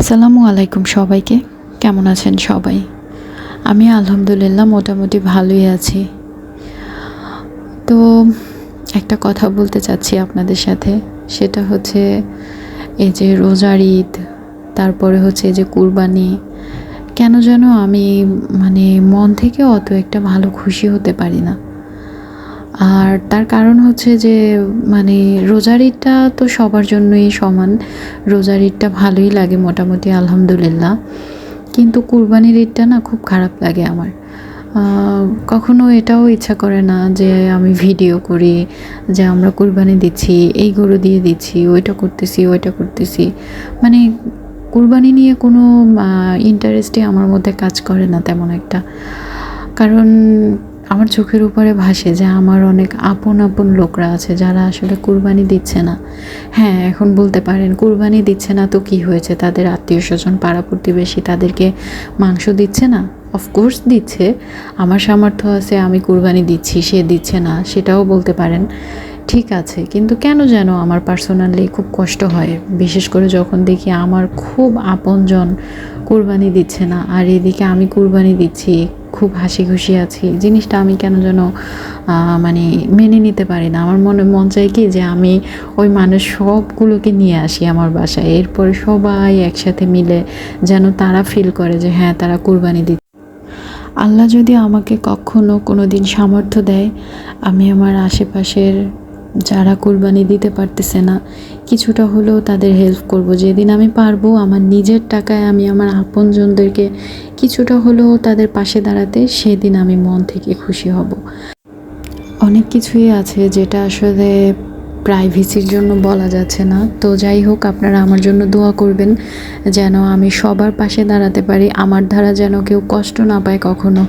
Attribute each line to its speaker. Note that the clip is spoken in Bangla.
Speaker 1: আসসালামু আলাইকুম সবাইকে। কেমন আছেন সবাই? আমি আলহামদুলিল্লাহ মোটামুটি ভালোই আছি। তো একটা কথা বলতে চাচ্ছি আপনাদের সাথে। সেটা হচ্ছে এই যে রোজার ঈদ, তারপরে হচ্ছে এই যে কুরবানি, কেন যেন আমি মানে মন থেকে অত একটা ভালো খুশি হতে পারি না। আর তার কারণ হচ্ছে যে মানে রোজার ঈদটা তো সবার জন্যই সমান। রোজার ঈদটা ভালোই লাগে মোটামুটি, আলহামদুলিল্লাহ। কিন্তু কুরবানির ঈদটা না খুব খারাপ লাগে আমার। কখনো এটাও ইচ্ছা করে না যে আমি ভিডিও করি, যে আমরা কুরবানি দিচ্ছি, এই গরু দিয়ে দিচ্ছি, ওইটা করতেছি ওইটা করতেছি। মানে কুরবানি নিয়ে কোনো ইন্টারেস্টই আমার মধ্যে কাজ করে না তেমন একটা। কারণ আমার চোখের উপরে ভাসে যে আমার অনেক আপন আপন লোকরা আছে যারা আসলে কুরবানি দিচ্ছে না। হ্যাঁ এখন বলতে পারেন কুরবানি দিচ্ছে না তো কি হয়েছে? তাদের আত্মীয় স্বজন, পাড়া প্রতিবেশী তাদেরকে মাংস দিচ্ছে না? অফকোর্স দিচ্ছে। আমার সামর্থ্য আছে, আমি কুরবানি দিচ্ছি, সে দিচ্ছে না, সেটাও বলতে পারেন। ঠিক আছে, কিন্তু কেন যেন আমার পার্সোনালি খুব কষ্ট হয়। বিশেষ করে যখন দেখি আমার খুব আপনজন কুরবানি দিচ্ছে না, আর এদিকে আমি কুরবানি দিচ্ছি খুব হাসি খুশি আছি। জিনিসটা আমি কেন যেন মানে মেনে নিতে পারি না। আমার মনে, মন চাই কি যে আমি ওই মানুষ সবগুলোকে নিয়ে আসি আমার বাসায়। এরপরে সবাই একসাথে মিলে যেন তারা ফিল করে যে হ্যাঁ তারা কুরবানি দিচ্ছে। আল্লাহ যদি আমাকে কখনো কোনো দিন সামর্থ্য দেয়, আমি আমার আশেপাশের যারা কুরবানি দিতে পারতেছে না, কিছুটা হলেও তাদের হেল্প করব। যেদিন আমি পারব, আমার নিজের টাকায় আমি আমার আপনজনদেরকে কিছুটা হলেও তাদের পাশে দাঁড়াতে, সেদিন আমি মন থেকে খুশি হব। অনেক কিছুই আছে যেটা আসলে প্রাইভেসির জন্য বলা যাচ্ছে না। তো যাই হোক, আপনারা আমার জন্য দোয়া করবেন যেন আমি সবার পাশে দাঁড়াতে পারি, আমার দ্বারা যেন কেউ কষ্ট না পায় কখনো।